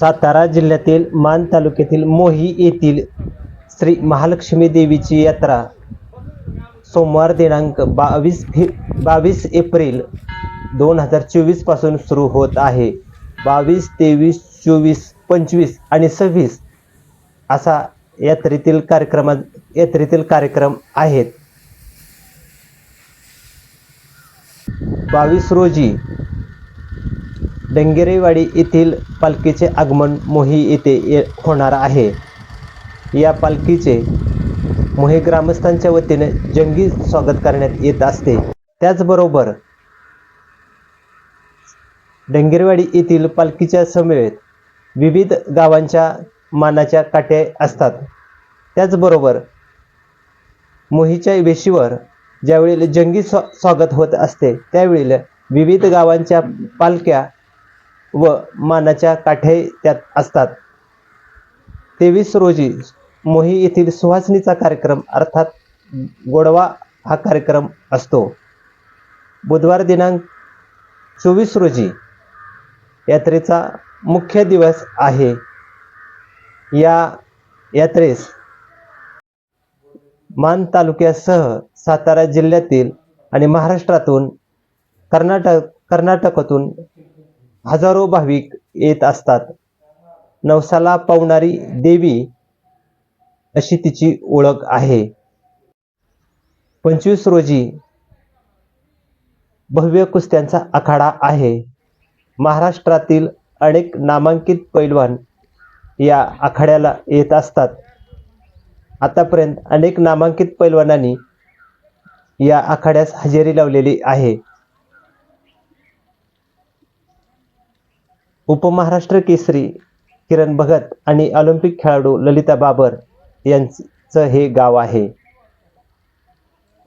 सातारा जिल्ह्यातील मान तालुक्यातील मोही येथील श्री महालक्ष्मी देवीची यात्रा सोमवार दिनांक बावीस फे बावीस एप्रिल दोन हजार चोवीसपासून सुरू होत आहे. बावीस तेवीस चोवीस पंचवीस आणि सव्वीस असा यात्रेतील कार्यक्रमात यात्रेतील कार्यक्रम आहेत. बावीस रोजी डंगेरेवाडी येथील पालखीचे आगमन मोही येथे ये होणार आहे. या पालखीचे मोही ग्रामस्थांच्या वतीने जंगी स्वागत करण्यात येत असते. त्याचबरोबर डंगेरवाडी येथील पालखीच्या समवेत विविध गावांच्या मानाच्या काट्या असतात. त्याचबरोबर मोहीच्या वेशीवर ज्यावेळी जंगी स्वा स्वागत होत असते त्यावेळी विविध गावांच्या पालख्या व मानाच्या काठ्याही त्यात असतात. तेवीस रोजी मोही येथील सुहासणीचा कार्यक्रम अर्थात गोडवा हा कार्यक्रम असतो. बुधवार दिनांक चोवीस रोजी यात्रेचा मुख्य दिवस आहे. या यात्रेस मान तालुक्यासह सातारा जिल्ह्यातील आणि महाराष्ट्रातून कर्नाटक कर्नाटकातून हजारो भाविक येत असतात. नवसाला पावणारी देवी अशी तिची ओळख आहे. पंचवीस रोजी भव्य कुस्त्यांचा आखाडा आहे. महाराष्ट्रातील अनेक नामांकित पैलवान या आखाड्याला येत असतात. आतापर्यंत अनेक नामांकित पैलवानांनी या आखाड्यास हजेरी लावलेली आहे. उपमहाराष्ट्र केसरी किरण भगत आणि ऑलिम्पिक खेळाडू ललिता बाबर यांचं हे गाव आहे.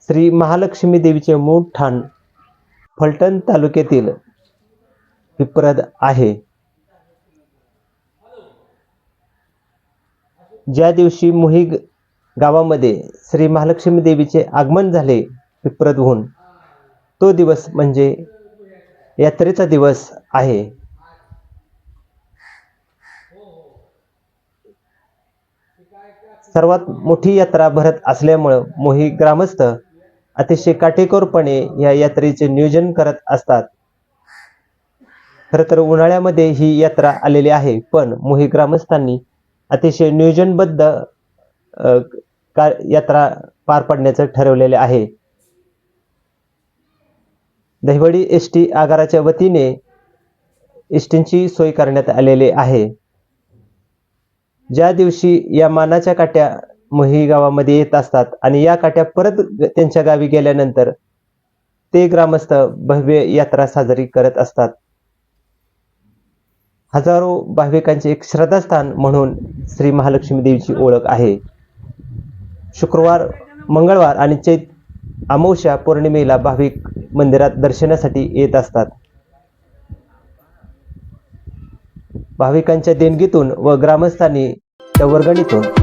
श्री महालक्ष्मी देवीचे मूळ ठाण फलटण तालुक्यातील विप्रद आहे. ज्या दिवशी मुही ग- गावामध्ये श्री महालक्ष्मी देवीचे आगमन झाले पिप्रदहून तो दिवस म्हणजे यात्रेचा दिवस आहे. सर्वात मोठी यात्रा भरत असल्यामुळं मोही ग्रामस्थ अतिशय काटेकोरपणे या यात्रेचे नियोजन करत असतात. खरं तर उन्हाळ्यामध्ये ही यात्रा आलेली आहे पण मोही ग्रामस्थांनी अतिशय नियोजनबद्ध का यात्रा पार पाडण्याचं ठरवलेले आहे. दहिवडी एस टी आगाराच्या वतीने एस टींची सोय करण्यात आलेली आहे. ज्या दिवशी या मानाच्या काट्या मोही गावामध्ये येत असतात आणि या काट्या परत त्यांच्या गावी गेल्यानंतर ते ग्रामस्थ भव्य यात्रा साजरी करत असतात. हजारो भाविकांचे एक श्रद्धास्थान म्हणून श्री महालक्ष्मी देवीची ओळख आहे. शुक्रवार मंगळवार आणि चैत अमावस्या पौर्णिमेला भाविक मंदिरात दर्शनासाठी येत असतात. भाविकांच्या देणगीतून व ग्रामस्थांनी त्या वर्गणीतून.